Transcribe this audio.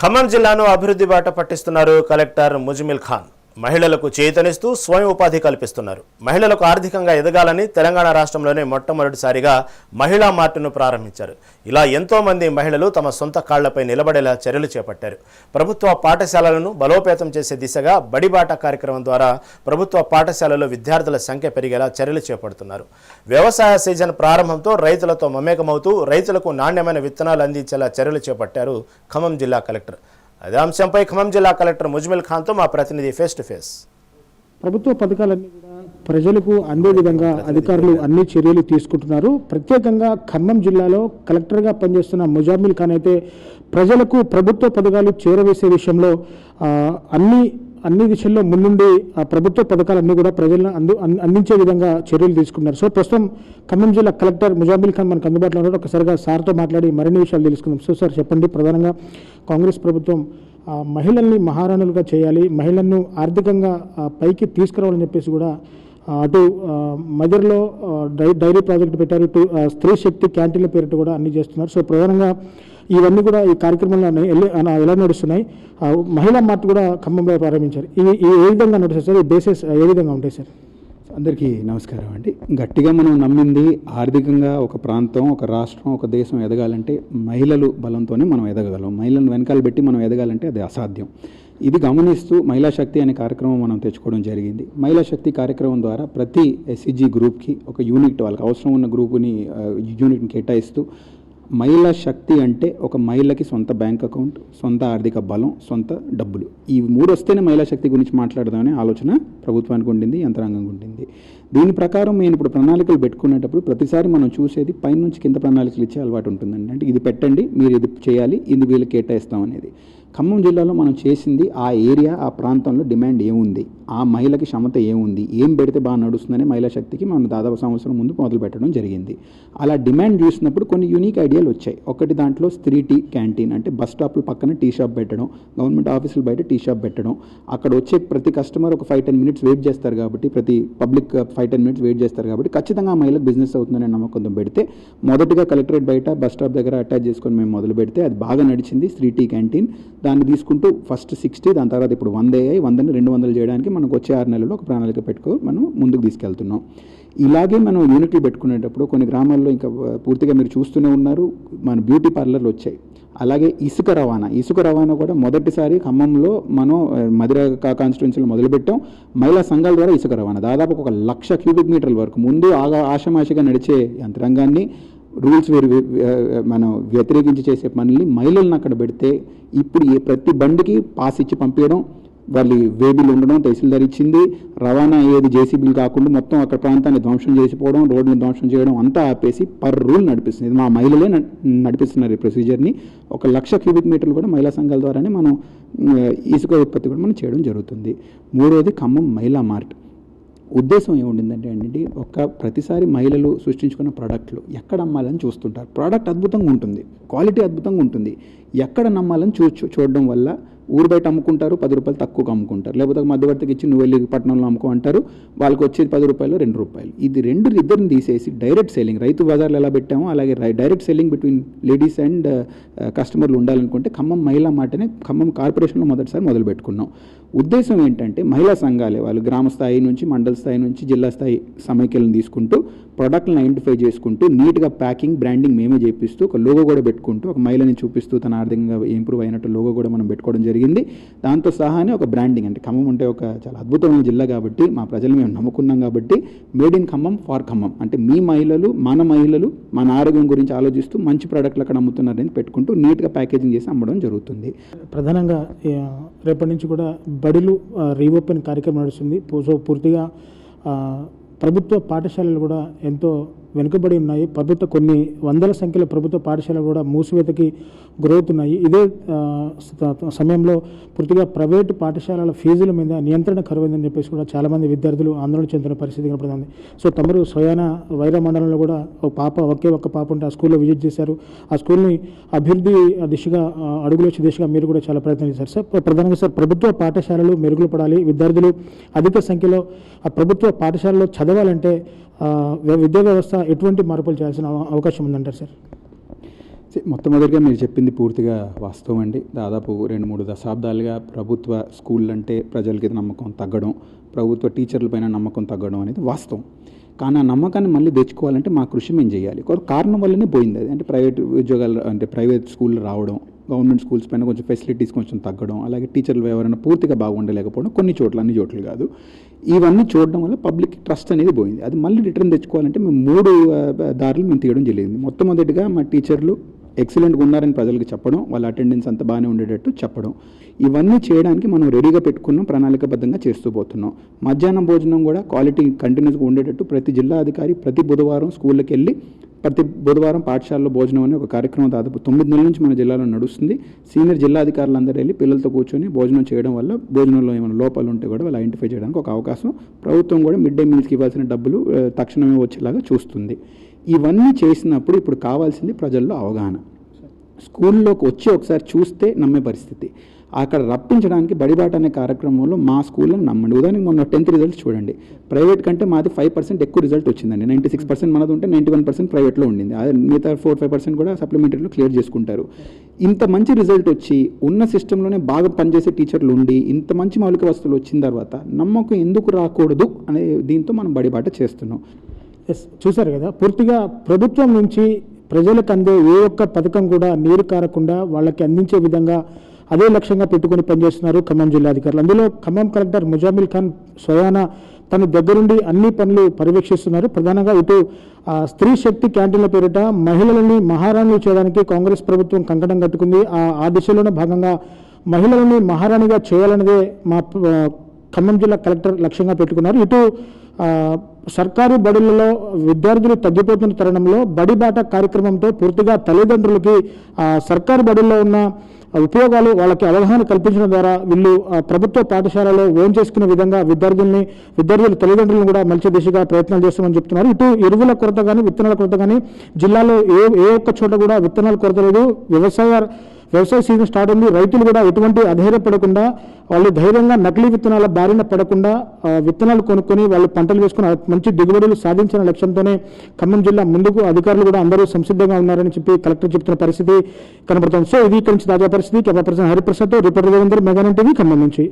ఖమ్మం జిల్లాను అభివృద్ధి బాట పట్టిస్తున్నారు కలెక్టర్ ముజమిల్ ఖాన్. మహిళలకు చేతనిస్తూ స్వయం ఉపాధి కల్పిస్తున్నారు. మహిళలకు ఆర్థికంగా ఎదగాలని తెలంగాణ రాష్ట్రంలోనే మొట్టమొదటిసారిగా మహిళా మార్టును ప్రారంభించారు. ఇలా ఎంతోమంది మహిళలు తమ సొంత కాళ్ళపై నిలబడేలా చర్యలు చేపట్టారు. ప్రభుత్వ పాఠశాలలను బలోపేతం చేసే దిశగా బడిబాట కార్యక్రమం ద్వారా ప్రభుత్వ పాఠశాలలో విద్యార్థుల సంఖ్య పెరిగేలా చర్యలు చేపడుతున్నారు. వ్యవసాయ సీజన్ ప్రారంభంతో రైతులతో మమేకమవుతూ రైతులకు నాణ్యమైన విత్తనాలు అందించేలా చర్యలు చేపట్టారు ఖమ్మం జిల్లా కలెక్టర్. అదే అంశంపై ఖమ్మం జిల్లా కలెక్టర్ ముజ్మిల్ ఖాన్తో మా ప్రతినిధి ఫేస్ టు ఫేస్ ప్రభుత్వ పథకాలన్నీ కూడా ప్రజలకు అందే విధంగా అధికారులు అన్ని చర్యలు తీసుకుంటున్నారు. ప్రత్యేకంగా ఖమ్మం జిల్లాలో కలెక్టర్గా పనిచేస్తున్న ముజామిల్ ఖాన్ అయితే ప్రజలకు ప్రభుత్వ పథకాలు చేరవేసే విషయంలో అన్ని అన్ని దిశల్లో ముందుండి ఆ ప్రభుత్వ పథకాలన్నీ కూడా ప్రజలను అందు అందించే విధంగా చర్యలు తీసుకున్నారు. సో ప్రస్తుతం ఖమ్మం జిల్లా కలెక్టర్ ముజామిల్ ఖాన్ మనకు అందుబాటులో ఉన్నారు ఒకసారిగా సార్తో మాట్లాడి మరిన్ని విషయాలు తెలుసుకుందాం. సో సార్ చెప్పండి. ప్రధానంగా కాంగ్రెస్ ప్రభుత్వం మహిళల్ని మహారాణులుగా చేయాలి మహిళలను ఆర్థికంగా పైకి తీసుకురావాలని చెప్పేసి కూడా అటు మదర్లో డై డైరీ ప్రాజెక్ట్ పెట్టారు. ఇటు స్త్రీ శక్తి క్యాంటీన్ల పేరిట కూడా అన్ని చేస్తున్నారు. సో ప్రధానంగా ఇవన్నీ కూడా ఈ కార్యక్రమంలో ఎలా నడుస్తున్నాయి ఆ, మహిళా మార్ట్ కూడా ఖమ్మంలో ప్రారంభించారు. ఇవి ఇవి ఏ విధంగా నడుస్తాయి సార్? ఈ బేసెస్ ఏ విధంగా ఉంటాయి సార్? అందరికీ నమస్కారం అండి. గట్టిగా మనం నమ్మింది ఆర్థికంగా ఒక ప్రాంతం ఒక రాష్ట్రం ఒక దేశం ఎదగాలంటే మహిళలు బలంతోనే మనం ఎదగగలం. మహిళలను వెనకాల పెట్టి మనం ఎదగాలంటే అది అసాధ్యం. ఇది గమనిస్తూ మహిళా శక్తి అనే కార్యక్రమం మనం తెచ్చుకోవడం జరిగింది. మహిళా శక్తి కార్యక్రమం ద్వారా ప్రతి ఎస్సీజీ గ్రూప్కి ఒక యూనిట్ వాళ్ళకి అవసరం ఉన్న గ్రూపుని యూనిట్ని కేటాయిస్తూ మహిళా శక్తి అంటే ఒక మహిళకి సొంత బ్యాంక్ అకౌంట్ సొంత ఆర్థిక బలం సొంత డబ్బులు. ఈ మూడు వస్తేనే మహిళా శక్తి గురించి మాట్లాడదామనే ఆలోచన ప్రభుత్వానికి ఉండింది యంత్రాంగంగా ఉండింది. దీని ప్రకారం నేను ఇప్పుడు ప్రణాళికలు పెట్టుకునేటప్పుడు ప్రతిసారి మనం చూసేది పైనుంచి కింద ప్రణాళికలు ఇచ్చే అలవాటు ఉంటుందండి. అంటే ఇది పెట్టండి మీరు ఇది చేయాలి ఇది వీళ్ళు కేటాయిస్తాం అనేది ఖమ్మం జిల్లాలో మనం చేసింది ఆ ఏరియా ఆ ప్రాంతంలో డిమాండ్ ఏముంది? ఆ మహిళకి క్షమత ఏముంది? ఏం పెడితే బాగా నడుస్తుందని మహిళా శక్తికి మనం దాదాపు సంవత్సరం ముందు మొదలు పెట్టడం జరిగింది. అలా డిమాండ్ చూసినప్పుడు కొన్ని యూనిక్ ఐడియాలు వచ్చాయి. ఒకటి దాంట్లో స్త్రీ టీ క్యాంటీన్ అంటే బస్ స్టాప్ల పక్కన టీ షాప్ పెట్టడం గవర్నమెంట్ ఆఫీసుల బయట టీ షాప్ పెట్టడం. అక్కడ వచ్చే ప్రతి కస్టమర్ ఒక ఫైవ్ టెన్ మినిట్స్ వెయిట్ చేస్తారు కాబట్టి ప్రతి public five ten minutes wait చేస్తారు కాబట్టి ఖచ్చితంగా ఆ మహిళకు బిజినెస్ అవుతుందనే నమ్మకంతో పెడితే మొదటగా కలెక్టరేట్ బయట బస్ స్టాప్ దగ్గర అటాచ్ చేసుకొని మేము మొదలు పెడితే అది బాగా నడిచింది స్త్రీ టీ క్యాంటీన్. దాన్ని తీసుకుంటూ ఫస్ట్ సిక్స్టీ దాని తర్వాత ఇప్పుడు వంద అయ్యాయి వందని రెండు వందలు చేయడానికి మనకు వచ్చే ఆరు నెలల్లో ఒక ప్రణాళిక పెట్టుకో మనం ముందుకు తీసుకెళ్తున్నాం. ఇలాగే మనం యూనిట్లు పెట్టుకునేటప్పుడు కొన్ని గ్రామాల్లో ఇంకా పూర్తిగా మీరు చూస్తూనే ఉన్నారు మన బ్యూటీ పార్లర్లు వచ్చాయి. అలాగే ఇసుక రవాణా ఇసుక రవాణా కూడా మొదటిసారి ఖమ్మంలో మనం మధుర కాన్స్టిట్యున్సీలో మొదలుపెట్టాం. మహిళా సంఘాల ద్వారా ఇసుక రవాణా దాదాపు ఒక లక్ష క్యూబిక్ మీటర్ల వరకు ముందు ఆగా ఆషమాషిగా నడిచే యంత్రాంగాన్ని రూల్స్ వేరు వే- మనం వ్యతిరేకించి చేసే పనుల్ని మహిళలను అక్కడ పెడితే ఇప్పుడు ఏ ప్రతి బండికి పాస్ ఇచ్చి పంపించడం వాళ్ళు వేబీలు ఉండడం తహసీల్దార్ ఇచ్చింది రవాణా అయ్యేది జేసీబీలు కాకుండా మొత్తం అక్కడ ప్రాంతాన్ని ధ్వంసం చేసిపోవడం రోడ్ని ధ్వంసం చేయడం అంతా ఆపేసి పర్ రూల్ నడిపిస్తుంది. మా మహిళలే నడిపిస్తున్నారు ఈ ప్రొసీజర్ని. ఒక లక్ష క్యూబిక్ మీటర్లు కూడా మహిళా సంఘాల ద్వారానే మనం ఇసుక ఉత్పత్తి కూడా మనం చేయడం జరుగుతుంది. మూడోది ఖమ్మం మహిళా మార్ట్. ఉద్దేశం ఏముండిందంటే అండి ఒక ప్రతిసారి మహిళలు సృష్టించుకున్న ప్రోడక్ట్లు ఎక్కడ అమ్మాలని చూస్తుంటారు. ప్రోడక్ట్ అద్భుతంగా ఉంటుంది క్వాలిటీ అద్భుతంగా ఉంటుంది. ఎక్కడ నమ్మాలని చూ- చూడడం వల్ల ఊరు బయట అమ్ముకుంటారు పది రూపాయలు తక్కువగా అమ్ముకుంటారు. లేకపోతే మధ్యవర్తికి ఇచ్చి నువ్వు వెళ్ళి పట్టణంలో అమ్ముకో అంటారు. వాళ్ళకి వచ్చేది పది రూపాయలు రెండు రూపాయలు. ఇది రెండు ఇద్దరిని తీసేసి డైరెక్ట్ సెల్లింగ్ రైతు బజార్లు ఎలా పెట్టామో అలాగే రై- direct selling between ladies and కస్టమర్లు ఉండాలనుకుంటే ఖమ్మం మహిళా మాటనే ఖమ్మం కార్పొరేషన్లో మొదటిసారి మొదలు పెట్టుకున్నాం. ఉద్దేశం ఏంటంటే మహిళా సంఘాలే వాళ్ళు గ్రామ స్థాయి నుంచి మండల స్థాయి నుంచి జిల్లా స్థాయి సమైక్యలను తీసుకుంటూ ప్రొడక్ట్లను ఐడెంటిఫై చేసుకుంటూ నీట్గా ప్యాకింగ్ బ్రాండింగ్ మేమే చేపిస్తూ ఒక లోగో కూడా పెట్టుకుంటూ ఒక మహిళని చూపిస్తూ తన ఆర్థికంగా ఇంప్రూవ్ అయినట్టు లోగో కూడా మనం పెట్టుకోవడం జరిగింది జరిగింది. దాంతో సహానే ఒక బ్రాండింగ్ అంటే ఖమ్మం అంటే ఒక చాలా అద్భుతమైన జిల్లా కాబట్టి మా ప్రజలు మేము నమ్ముకున్నాం కాబట్టి made in Khammam for Khammam. అంటే మీ మహిళలు మన మహిళలు మన ఆరోగ్యం గురించి ఆలోచిస్తూ మంచి ప్రోడక్ట్లు అక్కడ అమ్ముతున్నారని పెట్టుకుంటూ నీట్గా ప్యాకేజింగ్ చేసి అమ్మడం జరుగుతుంది. ప్రధానంగా రేపటి నుంచి కూడా బడులు రీఓపెన్ కార్యక్రమం నడుస్తుంది. సో పూర్తిగా ప్రభుత్వ పాఠశాలలు కూడా ఎంతో వెనుకబడి ఉన్నాయి. ప్రభుత్వ కొన్ని వందల సంఖ్యలో ప్రభుత్వ పాఠశాలలు కూడా మూసివేతకి గురవుతున్నాయి. ఇదే సమయంలో పూర్తిగా ప్రైవేటు పాఠశాలల ఫీజుల మీద నియంత్రణ కరువైందని చెప్పేసి కూడా చాలామంది విద్యార్థులు ఆందోళన చెందిన పరిస్థితి కనపడుతుంది. సో తమరు స్వయాన వైరా మండలంలో కూడా ఒక పాప ఒకే ఒక్క పాప ఉంటే ఆ స్కూల్లో విజిట్ చేశారు. ఆ స్కూల్ని అభివృద్ధి దిశగా అడుగులు వచ్చే దిశగా మీరు కూడా చాలా ప్రయత్నం చేశారు. సార్ ప్రధానంగా సార్ ప్రభుత్వ పాఠశాలలు మెరుగులు పడాలి. విద్యార్థులు అధిక సంఖ్యలో ఆ ప్రభుత్వ పాఠశాలలో చదవాలంటే విద్యా వ్యవస్థ ఎటువంటి మార్పులు చేయాల్సిన అవ- అవకాశం ఉందంటారు సార్? మొట్టమొదటిగా మీరు చెప్పింది పూర్తిగా వాస్తవం అండి. దాదాపు రెండు మూడు దశాబ్దాలుగా ప్రభుత్వ స్కూల్ అంటే ప్రజలకి నమ్మకం తగ్గడం ప్రభుత్వ టీచర్ల పైన నమ్మకం తగ్గడం అనేది వాస్తవం. కానీ ఆ నమ్మకాన్ని మళ్ళీ తెచ్చుకోవాలంటే మా కృషి మేము చేయాలి. కారణం వల్లనే పోయింది అది. అంటే ప్రైవేట్ ఉద్యోగాలు అంటే ప్రైవేట్ స్కూళ్ళు రావడం గవర్నమెంట్ స్కూల్స్ పైన కొంచెం ఫెసిలిటీస్ కొంచెం తగ్గడం అలాగే టీచర్లు ఎవరైనా పూర్తిగా బాగుండలేకపోవడం కొన్ని చోట్ల అన్ని చోట్ల కాదు. ఇవన్నీ చూడడం వల్ల పబ్లిక్ ట్రస్ట్ అనేది పోయింది. అది మళ్ళీ రిటర్న్ తెచ్చుకోవాలంటే మేము మూడు దారులు మేము తీయడం జరిగింది. మొట్టమొదటిగా మా టీచర్లు ఎక్సలెంట్గా ఉన్నారని ప్రజలకు చెప్పడం వాళ్ళ అటెండెన్స్ అంతా బాగానే ఉండేటట్టు చెప్పడం. ఇవన్నీ చేయడానికి మనం రెడీగా పెట్టుకున్నాం ప్రణాళికబద్ధంగా చేస్తూ పోతున్నాం. మధ్యాహ్నం భోజనం కూడా క్వాలిటీ కంటిన్యూస్గా ఉండేటట్టు ప్రతి జిల్లా అధికారి ప్రతి బుధవారం స్కూళ్ళకి వెళ్ళి ప్రతి బుధవారం పాఠశాలలో భోజనం అనే ఒక కార్యక్రమం దాదాపు తొమ్మిది నెలల నుంచి మన జిల్లాలో నడుస్తుంది. సీనియర్ జిల్లా అధికారులు అందరూ వెళ్ళి పిల్లలతో కూర్చొని భోజనం చేయడం వల్ల భోజనంలో ఏమైనా లోపాలు ఉంటే కూడా వాళ్ళు ఐడెంటిఫై చేయడానికి ఒక అవకాశం. ప్రభుత్వం కూడా మిడ్ డే మీల్స్కి ఇవ్వాల్సిన డబ్బులు తక్షణమే వచ్చేలాగా చూస్తుంది. ఇవన్నీ చేసినప్పుడు ఇప్పుడు కావాల్సింది ప్రజల్లో అవగాహన. స్కూల్లోకి వచ్చి ఒకసారి చూస్తే నమ్మే పరిస్థితి. అక్కడ రప్పించడానికి బడిబాట అనే కార్యక్రమంలో మా స్కూల్లో నమ్మండి. ఉదాహరణకి మొన్న టెన్త్ రిజల్ట్స్ చూడండి. ప్రైవేట్ కంటే మాది ఫైవ్ పర్సెంట్ ఎక్కువ రిజల్ట్ వచ్చిందండి. నైంటీ సిక్స్ పర్సెంట్ మనది ఉంటే నైంటీ వన్ పర్సెంట్ ప్రైవేట్లో ఉండింది. అదే మిగతా ఫోర్ ఫైవ్ పర్సెంట్ కూడా సప్లిమెంటరీలో క్లియర్ చేసుకుంటారు. ఇంత మంచి రిజల్ట్ వచ్చి ఉన్న సిస్టంలోనే బాగా పనిచేసే టీచర్లు ఉండి ఇంత మంచి మౌలిక వస్తువులు వచ్చిన తర్వాత నమ్మకం ఎందుకు రాకూడదు అనే దీంతో మనం బడిబాట చేస్తున్నాం. ఎస్ చూశారు కదా? పూర్తిగా ప్రభుత్వం నుంచి ప్రజలకు అందే ఏ ఒక్క పథకం కూడా నీరు కారకుండా వాళ్ళకి అందించే విధంగా అదే లక్ష్యంగా పెట్టుకుని పనిచేస్తున్నారు ఖమ్మం జిల్లా అధికారులు. అందులో ఖమ్మం కలెక్టర్ ముజామిల్ ఖాన్ స్వయానా తన దగ్గరుండి అన్ని పనులు పర్యవేక్షిస్తున్నారు. ప్రధానంగా ఇటు స్త్రీ శక్తి క్యాంటీన్ల పేరిట మహిళలని మహారాణులు చేయడానికి కాంగ్రెస్ ప్రభుత్వం కంకణం కట్టుకుంది. ఆ ఆ దిశలోనే భాగంగా మహిళలని మహారాణిగా చేయాలన్నదే మా ఖమ్మం జిల్లా కలెక్టర్ లక్ష్యంగా పెట్టుకున్నారు. ఇటు సర్కారు బడులలో విద్యార్థులు తగ్గిపోతున్న తరుణంలో బడి బాట కార్యక్రమంతో పూర్తిగా తల్లిదండ్రులకి సర్కారు బడుల్లో ఉన్న ఉపయోగాలు వాళ్ళకి అవగాహన కల్పించడం ద్వారా వీళ్ళు ఆ, ప్రభుత్వ పాఠశాలలో ఓన్ చేసుకునే విధంగా విద్యార్థుల్ని విద్యార్థుల తల్లిదండ్రులను కూడా మంచి దిశగా ప్రయత్నాలు చేస్తామని చెప్తున్నారు. ఇటు ఎరువుల కొరత కానీ విత్తనాల కొరత కానీ జిల్లాలో ఏ ఏ ఒక్క చోట కూడా విత్తనాల కొరత లేదు. వ్యవసాయ వ్యవసాయ సీజన్ స్టార్ట్ అయింది. రైతులు కూడా ఎటువంటి అధైర్యపడకుండా వాళ్ళు ధైర్యంగా నకిలీ విత్తనాల బారిన పడకుండా విత్తనాలు కొనుక్కొని వాళ్ళు పంటలు వేసుకుని మంచి దిగుబడులు సాధించిన లక్ష్యంతోనే ఖమ్మం జిల్లా ముందుకు అధికారులు కూడా అందరూ సంసిద్ధంగా ఉన్నారని చెప్పి కలెక్టర్ చెప్తున్న పరిస్థితి కనబడుతుంది. సో ఇది ఇక్కడి నుంచి తాజా పరిస్థితి. Camera person Hariprasad reporter Devender మెగానంటివి Khammam నుంచి.